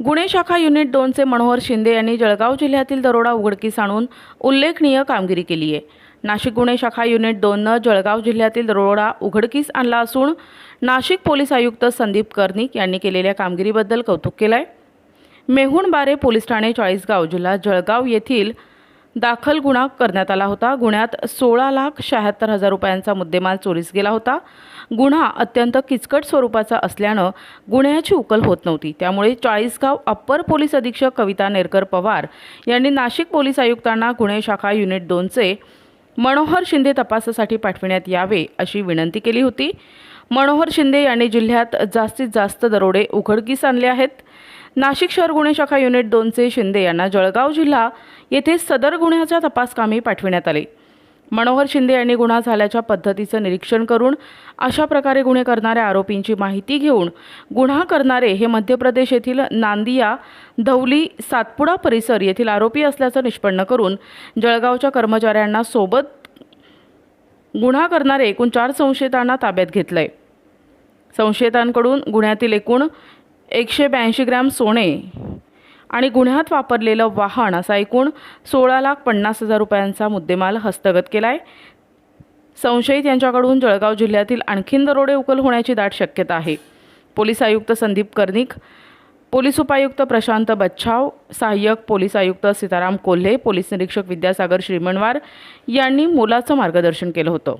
गुन्हे शाखा युनिट दोनचे मनोहर शिंदे यांनी जळगाव जिल्ह्यातील दरोडा उघडकीस आणून उल्लेखनीय कामगिरी केली आहे. नाशिक गुन्हे शाखा युनिट दोननं जळगाव जिल्ह्यातील दरोडा उघडकीस आणला असून नाशिक पोलीस आयुक्त संदीप कर्णिक यांनी केलेल्या कामगिरीबद्दल कौतुक केलं आहे मेहुणबारे पोलीस ठाणे चाळीसगाव जिल्हा जळगाव येथील दाखल गुन्हा करण्यात आला होता. गुन्ह्यात सोळा लाख शहात्तर हजार रुपयांचा मुद्देमाल चोरीस गेला होता. गुन्हा अत्यंत किचकट स्वरूपाचा असल्यानं गुन्ह्याची उकल होत नव्हती. त्यामुळे चाळीसगाव अप्पर पोलीस अधीक्षक कविता नेरकर पवार यांनी नाशिक पोलीस आयुक्तांना गुन्हे शाखा युनिट दोनचे मनोहर शिंदे तपासासाठी पाठविण्यात यावे अशी विनंती केली होती. मनोहर शिंदे यांनी जिल्ह्यात जास्तीत जास्त दरोडे उघडकीस आणले आहेत. नाशिक शहर गुन्हे शाखा युनिट दोनचे शिंदे यांना जळगाव जिल्हा येथे सदर गुन्ह्याच्या तपासकामी पाठविण्यात आले. मनोहर शिंदे यांनी गुन्हा झाल्याच्या पद्धतीचं निरीक्षण करून अशा प्रकारे गुन्हे करणाऱ्या आरोपींची माहिती घेऊन गुन्हा करणारे हे मध्य प्रदेश येथील नांदिया धौली सातपुडा परिसर येथील आरोपी असल्याचं निष्पन्न करून जळगावच्या कर्मचाऱ्यांना सोबत गुन्हा करणारे एकूण चार संशयितांना ताब्यात घेतलंय. संशयितांकडून गुन्ह्यातील एकूण एकशे ब्याऐंशी ग्रॅम सोने आणि गुन्ह्यात वापरलेलं वाहन असा एकूण सोळा लाख पन्नास हजार रुपयांचा मुद्देमाल हस्तगत केला आहे संशयित यांच्याकडून जळगाव जिल्ह्यातील आणखीन दरोडे उकल होण्याची दाट शक्यता आहे. पोलीस आयुक्त संदीप कर्णिक पोलीस उपायुक्त प्रशांत बच्छाव सहाय्यक पोलीस आयुक्त सीताराम कोल्हे पोलीस निरीक्षक विद्यासागर श्रीमणवार यांनी मोलाचं मार्गदर्शन केलं होतं.